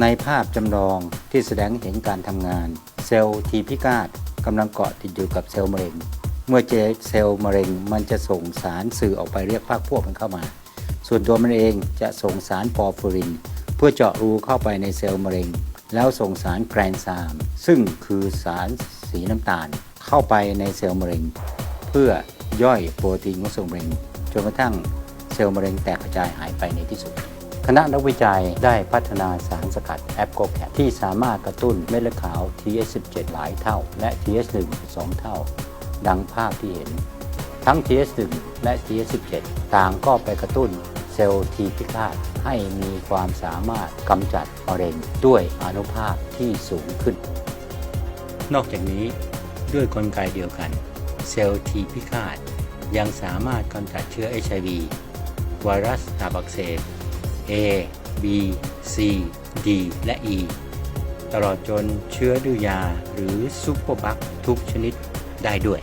ในภาพจำลองที่แสดงให้เห็นการทำงาน เซลล์ทีพิฆาตกำลังเกาะติดอยู่กับเซลล์มะเร็ง เมื่อเจอเซลล์มะเร็งมันจะส่งสารสื่อออกไปเรียกพรรคพวกมันเข้ามา ส่วนตัวมันเองจะส่งสารปอฟิริน เพื่อเจาะรูเข้าไปในเซลล์มะเร็ง แล้วส่งสารแกรนซาม ซึ่งคือสารสีน้ำตาล เข้าไปในเซลล์มะเร็ง เพื่อย่อยโปรตีนของเซลล์มะเร็งจนกระทั่งเซลล์มะเร็งแตกกระจายหายไปในที่สุด คณะนักวิจัยได้พัฒนาสารสกัดแอปโกแคที่สามารถกระตุ้นเม็ดเลือดขาว TH17 หลายเท่า และ TH1 2 เท่า ดังภาพที่เห็น ทั้ง TH1 และ TH17 ต่างก็ไปกระตุ้นเซลล์ทีพิฆาตให้มีความสามารถกำจัดมะเร็งด้วยอนุภาคที่สูงขึ้น นอกจากนี้ด้วยกลไกเดียวกัน เซลล์ทีพิฆาตยังสามารถกำจัดเชื้อ HIV ไวรัสตับอักเสบ A B C D และ E ตลอดจนเชื้อดื้อยาหรือซุปเปอร์บัคทุกชนิดได้ด้วย